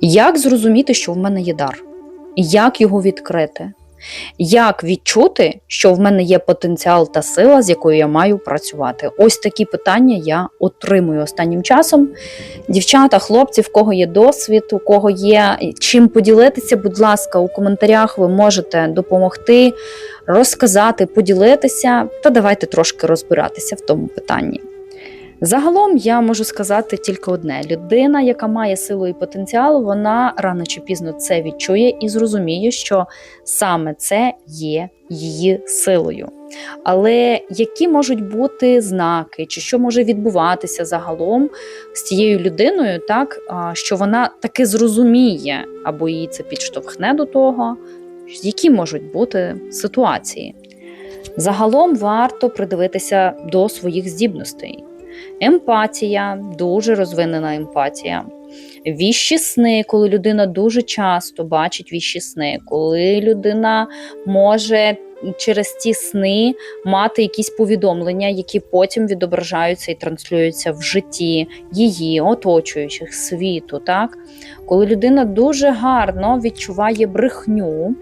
Як зрозуміти, що в мене є дар? Як його відкрити? Як відчути, що в мене є потенціал та сила, з якою я маю працювати? Ось такі питання я отримую останнім часом. Дівчата, хлопці, в кого є досвід, у кого є чим поділитися, будь ласка, у коментарях ви можете допомогти, розказати, поділитися, та давайте трошки розбиратися в тому питанні. Загалом я можу сказати тільки одне: людина, яка має силу і потенціал, вона рано чи пізно це відчує і зрозуміє, що саме це є її силою. Але які можуть бути знаки, чи що може відбуватися загалом з тією людиною, так що вона таки зрозуміє, або її це підштовхне до того, які можуть бути ситуації? Загалом варто придивитися до своїх здібностей. Емпатія, дуже розвинена емпатія. Віщі сни, коли людина дуже часто бачить віщі сни, коли людина може через ці сни мати якісь повідомлення, які потім відображаються і транслюються в житті її, оточуючих світу. Так? Коли людина дуже гарно відчуває брехню,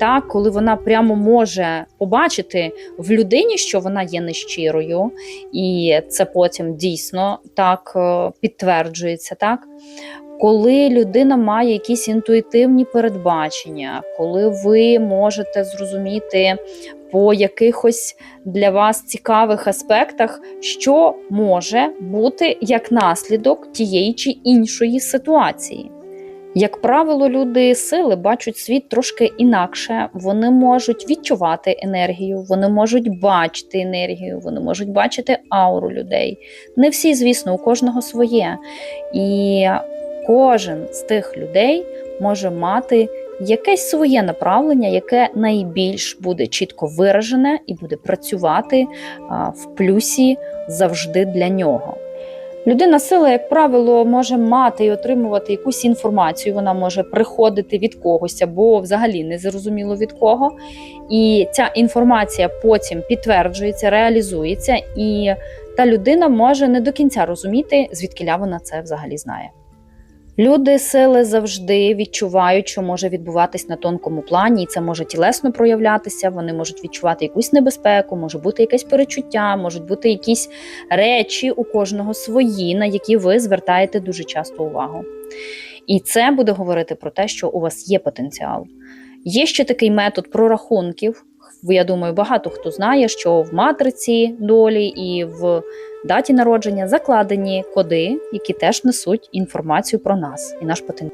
так, коли вона прямо може побачити в людині, що вона є нещирою, і це потім дійсно так е, підтверджується, так. Коли людина має якісь інтуїтивні передбачення, коли ви можете зрозуміти по якихось для вас цікавих аспектах, що може бути як наслідок тієї чи іншої ситуації. Як правило, люди сили бачать світ трошки інакше. Вони можуть відчувати енергію, вони можуть бачити енергію, вони можуть бачити ауру людей. Не всі, звісно, у кожного своє. І кожен з тих людей може мати якесь своє направлення, яке найбільш буде чітко виражене і буде працювати в плюсі завжди для нього. Людина сила, як правило, може мати і отримувати якусь інформацію. Вона може приходити від когось або взагалі не зрозуміло від кого. І ця інформація потім підтверджується, реалізується, і та людина може не до кінця розуміти, звідкиля вона це взагалі знає. Люди сили завжди відчувають, що може відбуватись на тонкому плані, і це може тілесно проявлятися. Вони можуть відчувати якусь небезпеку, може бути якесь перечуття, можуть бути якісь речі у кожного свої, на які ви звертаєте дуже часто увагу. І це буде говорити про те, що у вас є потенціал. Є ще такий метод прорахунків. Я думаю, багато хто знає, що в матриці долі і в даті народження закладені коди, які теж несуть інформацію про нас і наш потенціал.